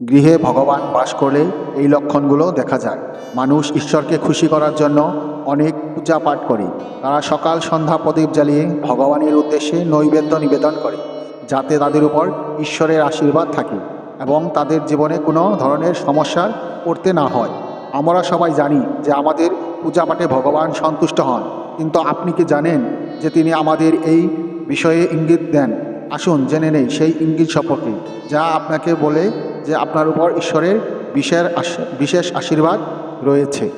গৃহে ভগবান বাস করলে এই লক্ষণগুলো দেখা যায়। মানুষ ঈশ্বরকে খুশি করার জন্য অনেক পূজা পাঠ করে। তারা সকাল সন্ধ্যা প্রদীপ জ্বালিয়ে ভগবানের উদ্দেশ্যে নৈবেদ্য নিবেদন করে, যাতে তাদের উপর ঈশ্বরের আশীর্বাদ থাকে এবং তাদের জীবনে কোনো ধরনের সমস্যার পড়তে না হয়। আমরা সবাই জানি যে আমাদের পূজা পাঠে ভগবান সন্তুষ্ট হন। কিন্তু আপনি কি জানেন যে তিনি আমাদের এই বিষয়ে ইঙ্গিত দেন? আসুন, জেনে নেই, সেই ইঙ্গিত সম্পর্কে। যা আপনাকে বলে যে আপনার উপর ঈশ্বরের বিশেষ আশ- বিশেষ আশীর্বাদ রয়েছে।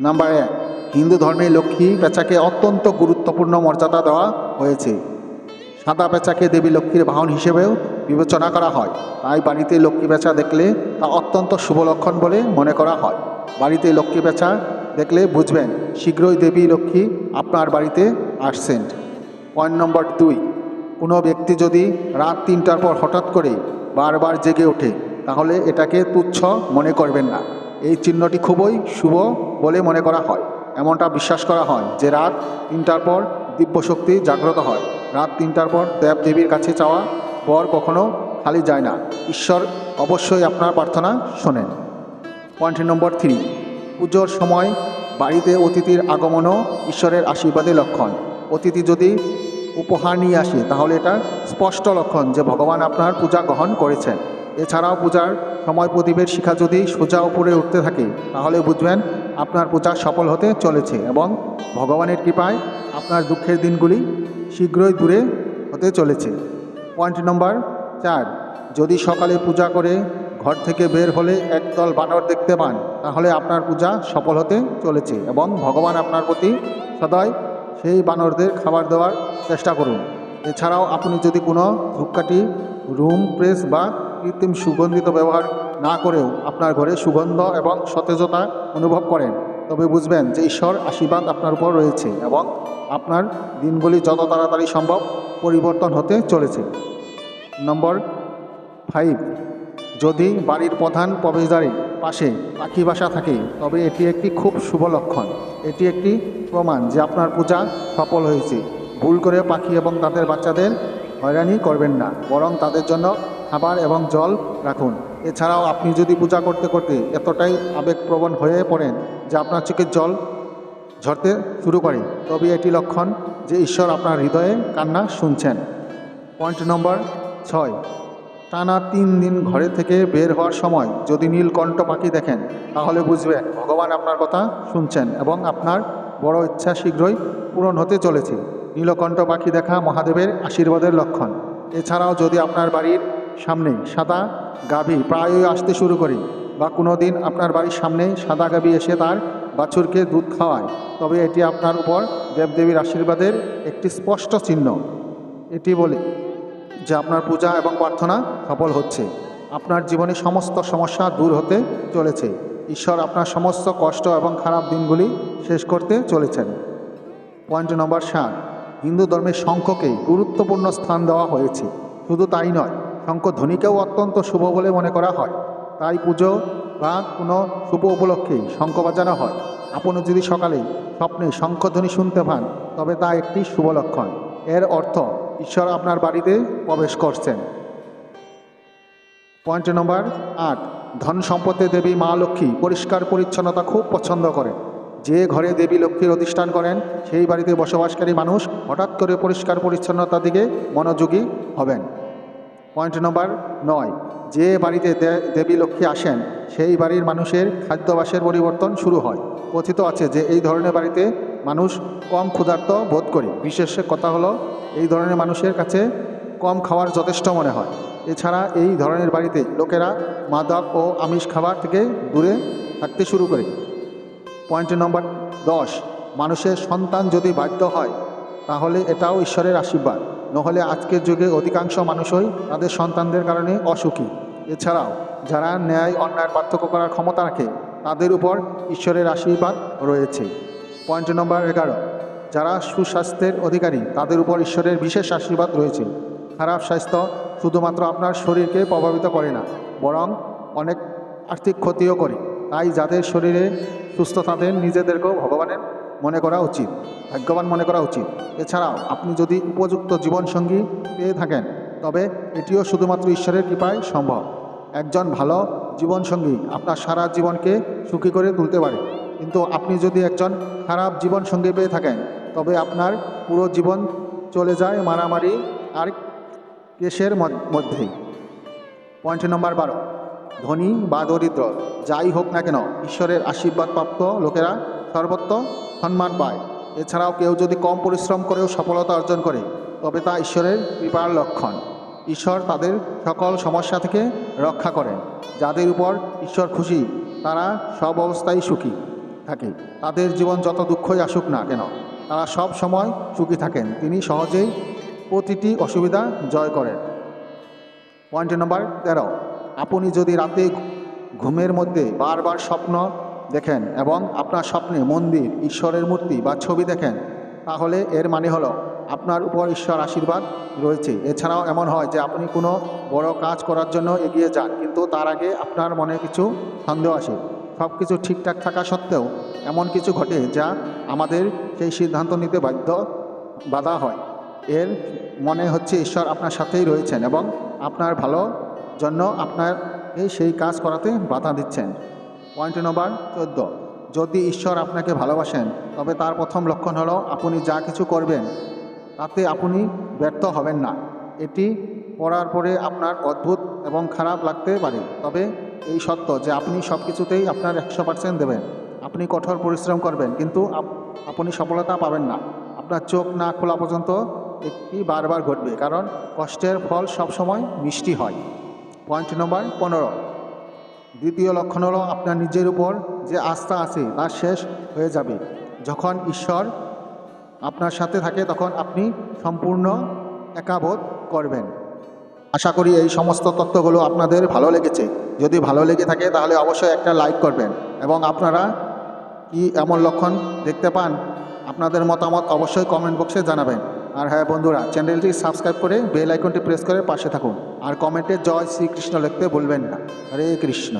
নাম্বার এক, হিন্দু ধর্মে লক্ষ্মী পেঁচাকে অত্যন্ত গুরুত্বপূর্ণ মর্যাদা দেওয়া হয়েছে। সাদা পেঁচাকে দেবী লক্ষ্মীর বাহন হিসেবেও বিবেচনা করা হয়। তাই বাড়িতে লক্ষ্মী পেঁচা দেখলে তা অত্যন্ত শুভ লক্ষণ বলে মনে করা হয়। বাড়িতে লক্ষ্মী পেঁচা দেখলে বুঝবেন, শীঘ্রই দেবী লক্ষ্মী আপনার বাড়িতে আসছেন। পয়েন্ট নম্বর দুই কোনো ব্যক্তি যদি রাত তিনটার পর হঠাৎ করে বারবার জেগে ওঠে, তাহলে এটাকে তুচ্ছ মনে করবেন না। এই চিহ্নটি খুবই শুভ বলে মনে করা হয়। এমনটা বিশ্বাস করা হয় যে রাত তিনটার পর দিব্যশক্তি জাগ্রত হয়। রাত তিনটার পর দেব দেবীর কাছে চাওয়া পর কখনো খালি যায় না। ঈশ্বর অবশ্যই আপনার প্রার্থনা শোনেন। পয়েন্ট নম্বর থ্রি পুজোর সময় বাড়িতে অতিথির আগমনও ঈশ্বরের আশীর্বাদের লক্ষণ। অতিথি যদি উপহার নিয়ে আসে, তাহলে এটা স্পষ্ট লক্ষণ যে ভগবান আপনার পূজা গ্রহণ করেছেন। এছাড়াও পূজার সময় প্রদীপের শিখা যদি সোজা উপরে উঠতে থাকে, তাহলে বুঝবেন আপনার পূজা সফল হতে চলেছে এবং ভগবানের কৃপায় আপনার দুঃখের দিনগুলি শীঘ্রই দূরে হতে চলেছে। পয়েন্ট নম্বর চার, যদি সকালে পূজা করে ঘর থেকে বের হলে একদল বানর দেখতে পান, তাহলে আপনার পূজা সফল হতে চলেছে এবং ভগবান আপনার প্রতি সদয় সেই বানরদের খাবার দেওয়ার চেষ্টা করুন। এছাড়াও আপনি যদি কোনো ধূপকাঠি, রুম প্রেস বা কৃত্রিম সুগন্ধিত ব্যবহার না করেও আপনার ঘরে সুগন্ধ এবং সতেজতা অনুভব করেন, তবে বুঝবেন যে ঈশ্বর আশীর্বাদ আপনার উপর রয়েছে এবং আপনার দিনগুলি যত তাড়াতাড়ি সম্ভব পরিবর্তন হতে চলেছে। নম্বর ফাইভ যদি বাড়ির প্রধান প্রবেশদ্বারের পাশে পাখি বাসা থাকে, তবে এটি একটি খুব শুভ লক্ষণ। এটি একটি প্রমাণ যে আপনার পূজা সফল হয়েছে। ভুল করে পাখি এবং তাদের বাচ্চাদের হয়রানি করবেন না, বরং তাদের জন্য খাবার এবং জল রাখুন। এছাড়াও আপনি যদি পূজা করতে করতে এতটাই আবেগপ্রবণ হয়ে পড়েন যে আপনার চোখের জল ঝরতে শুরু করে, তবে এটি লক্ষণ যে ঈশ্বর আপনার হৃদয়ে কান্না শুনছেন। পয়েন্ট নম্বর ছয় টানা তিন দিন ঘরে থেকে বের হওয়ার সময় যদি নীলকণ্ঠ পাখি দেখেন, তাহলে বুঝবেন ভগবান আপনার কথা শুনছেন এবং আপনার বড় ইচ্ছা শীঘ্রই পূরণ হতে চলেছে। নীলকণ্ঠ পাখি দেখা মহাদেবের আশীর্বাদের লক্ষণ। এছাড়াও যদি আপনার বাড়ির সামনে সাদা গাভী প্রায়ই আসতে শুরু করে বা কোনো দিন আপনার বাড়ির সামনে সাদা গাভী এসে তার বাছুরকে দুধ খাওয়ায়, তবে এটি আপনার উপর দেবদেবীর আশীর্বাদের একটি স্পষ্ট চিহ্ন। এটি বলে যে আপনার পূজা এবং প্রার্থনা সফল হচ্ছে। আপনার জীবনে সমস্ত সমস্যা দূর হতে চলেছে। ঈশ্বর আপনার সমস্ত কষ্ট এবং খারাপ দিনগুলি শেষ করতে চলেছেন। পয়েন্ট নম্বর সাত, হিন্দু ধর্মের শঙ্খকে গুরুত্বপূর্ণ স্থান দেওয়া হয়েছে। শুধু তাই নয়, শঙ্খ ধ্বনিকেও অত্যন্ত শুভ বলে মনে করা হয়। তাই পুজো বা কোনো শুভ উপলক্ষে শঙ্খ বাজানো হয়। আপনি যদি সকালে স্বপ্নে শঙ্খধ্বনি শুনতে পান, তবে তা একটি শুভ লক্ষণ। এর অর্থ ঈশ্বর আপনার বাড়িতে প্রবেশ করছেন। পয়েন্ট নম্বর আট, ধন সম্পদে দেবী মা লক্ষ্মী পরিষ্কার পরিচ্ছন্নতা খুব পছন্দ করেন। যে ঘরে দেবী লক্ষ্মীর অধিষ্ঠান করেন, সেই বাড়িতে বসবাসকারী মানুষ হঠাৎ করে পরিষ্কার পরিচ্ছন্নতার দিকে মনোযোগী হবেন। পয়েন্ট নম্বর নয়, যে বাড়িতে দেবী লক্ষ্মী আসেন, সেই বাড়ির মানুষের খাদ্যাভাসের পরিবর্তন শুরু হয়। কথিত আছে যে এই ধরনের বাড়িতে মানুষ কম ক্ষুধার্ত বোধ করে। বিশেষ কথা হলো, এই ধরনের মানুষের কাছে কম খাওয়ার যথেষ্ট মনে হয়। এছাড়া এই ধরনের বাড়িতে লোকেরা মাদক ও আমিষ খাবার থেকে দূরে থাকতে শুরু করে। পয়েন্ট নম্বর দশ মানুষের সন্তান যদি বাধ্য হয়, তাহলে এটাও ঈশ্বরের আশীর্বাদ। নহলে আজকের যুগে অধিকাংশ মানুষই তাদের সন্তানদের কারণে অসুখী। এছাড়াও, যারা ন্যায় অন্যায়ের পার্থক্য করার ক্ষমতা রাখে, তাদের উপর ঈশ্বরের আশীর্বাদ রয়েছে। পয়েন্ট নম্বর এগারো। যারা সুস্বাস্থ্যের অধিকারী, তাদের উপর ঈশ্বরের বিশেষ আশীর্বাদ রয়েছে। খারাপ স্বাস্থ্য শুধুমাত্র আপনার শরীরকে প্রভাবিত করে না, বরং অনেক আর্থিক ক্ষতিও করে। তাই যাদের শরীরে সুস্থ থাকেন, নিজেদেরকেও ভগবানের মনে করা উচিত, ভাগ্যবান মনে করা উচিত। এছাড়াও আপনি যদি উপযুক্ত জীবনসঙ্গী পেয়ে থাকেন, তবে এটিও শুধুমাত্র ঈশ্বরের কৃপায় সম্ভব। একজন ভালো জীবনসঙ্গী আপনার সারা জীবনকে সুখী করে তুলতে পারে। কিন্তু আপনি যদি একজন খারাপ জীবন সঙ্গী পেয়ে থাকেন, তবে আপনার পুরো জীবন চলে যায় মারামারি আর কেসের মধ্যেই পয়েন্ট নম্বর বারো। ধনী বা দরিদ্র, যাই হোক না কেন, ঈশ্বরের আশীর্বাদপ্রাপ্ত লোকেরা সর্বত্র সম্মান পায়। এছাড়াও কেউ যদি কম পরিশ্রম করেও সফলতা অর্জন করে, তবে তা ঈশ্বরের কৃপার লক্ষণ। ঈশ্বর তাদের সকল সমস্যা থেকে রক্ষা করেন। যাদের উপর ঈশ্বর খুশি, তারা সব অবস্থায় সুখী। থাকে। তাদের জীবন যত দুঃখই আসুক না কেন, তারা সব সময় সুখী থাকেন। তিনি সহজেই প্রতিটি অসুবিধা জয় করেন। পয়েন্ট নম্বর তেরো, আপনি যদি রাতে ঘুমের মধ্যে বারবার স্বপ্ন দেখেন এবং আপনার স্বপ্নে মন্দির, ঈশ্বরের মূর্তি বা ছবি দেখেন, তাহলে এর মানে হলো আপনার উপর ঈশ্বর আশীর্বাদ রয়েছে। এছাড়াও এমন হয় যে আপনি কোনো বড় কাজ করার জন্য এগিয়ে যান, কিন্তু তার আগে আপনার মনে কিছু সন্দেহ আসে। সব কিছু ঠিকঠাক থাকা সত্ত্বেও এমন কিছু ঘটে যা আমাদের সেই সিদ্ধান্ত নিতে বাধ্য, বাধা হয়। এর মনে হচ্ছে ঈশ্বর আপনার সাথেই রয়েছেন এবং আপনার ভালো জন্য আপনার সেই কাজ করাতে বাধা দিচ্ছেন। পয়েন্ট নম্বর চোদ্দ। যদি ঈশ্বর আপনাকে ভালোবাসেন, তবে তার প্রথম লক্ষণ হলো আপনি যা কিছু করবেন, তাতে আপনি ব্যর্থ হবেন না। এটি পড়ার পরে আপনার অদ্ভুত এবং খারাপ লাগতে পারে। তবে এই সত্য যে আপনি সব কিছুতেই আপনার একশো পার্সেন্ট দেবেন। আপনি কঠোর পরিশ্রম করবেন, কিন্তু আপনি সফলতা পাবেন না। আপনার চোখ না খোলা পর্যন্ত একটি বারবার ঘটবে, কারণ কষ্টের ফল সবসময় মিষ্টি হয়। পয়েন্ট নম্বর পনেরো। দ্বিতীয় লক্ষণ হলো আপনার নিজের উপর যে আস্থা আছে, তা শেষ হয়ে যাবে। যখন ঈশ্বর আপনার সাথে থাকে, তখন আপনি সম্পূর্ণ একাবোধ করবেন। আশা করি এই সমস্ত তথ্যগুলো আপনাদের ভালো লেগেছে। যদি ভালো লেগে থাকে তাহলে অবশ্যই একটা লাইক করবেন এবং আপনারা কি এমন লক্ষণ দেখতে পান আপনাদের মতামত অবশ্যই কমেন্ট বক্সে জানাবেন। আর হ্যাঁ বন্ধুরা, চ্যানেলটি সাবস্ক্রাইব করে বেল আইকনটি প্রেস করে পাশে থাকুন। আর কমেন্টে জয় শ্রীকৃষ্ণ লিখতে বলবেন না। হরে কৃষ্ণ।